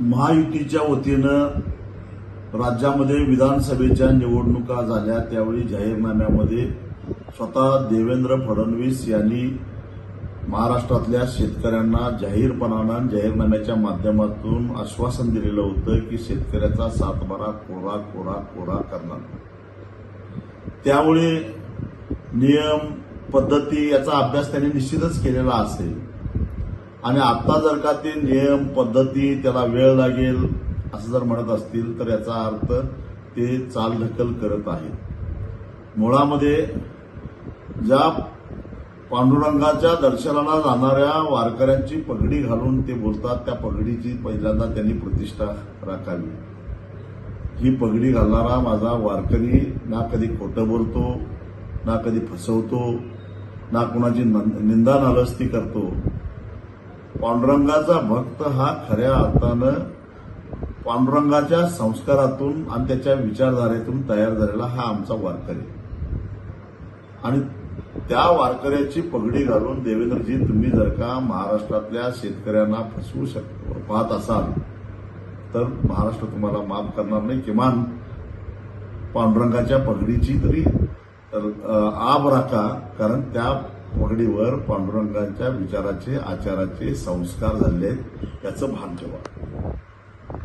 महायुतीच्या वतीनं राज्यामध्ये विधानसभेच्या निवडणुका झाल्या. त्यावेळी जाहीरनाम्यामध्ये स्वतः देवेंद्र फडणवीस यांनी महाराष्ट्रातल्या शेतकऱ्यांना जाहीरपणानं जाहीरनाम्याच्या माध्यमातून आश्वासन दिलेलं होतं की शेतकऱ्याचा सातबारा कोरा कोरा कोरा करणार. त्यामुळे नियम पद्धती याचा अभ्यास त्यांनी निश्चितच केलेला असेल. आणि आता जर का ते नियम पद्धती त्याला वेळ लागेल असं जर म्हणत असतील तर याचा अर्थ ते चालढकल करत आहेत. मुळामध्ये ज्या पांडुरंगाच्या दर्शनाला जाणाऱ्या वारकऱ्यांची पगडी घालून ते बोलतात त्या पगडीची पहिल्यांदा त्यांनी प्रतिष्ठा राखावी. ही पगडी घालणारा माझा वारकरी ना कधी खोटं बोलतो ना कधी फसवतो ना कुणाची निंदा नालस्ती करतो पांडुरंगाचा भक्त हा खऱ्या अर्थानं पांडुरंगाच्या संस्कारातून आणि त्याच्या विचारधारेतून तयार झालेला हा आमचा वारकरी. आणि त्या वारकऱ्याची पगडी घालून देवेंद्रजी तुम्ही जर का महाराष्ट्रातल्या शेतकऱ्यांना फसवू शक पाहत असाल तर महाराष्ट्र तुम्हाला माफ करणार नाही. किमान पांडुरंगाच्या पगडीची तरी आब राखा. कारण त्या पगडीवर पांडुरंगांच्या विचाराचे आचाराचे संस्कार झाले आहेत याचं भान ठेवा.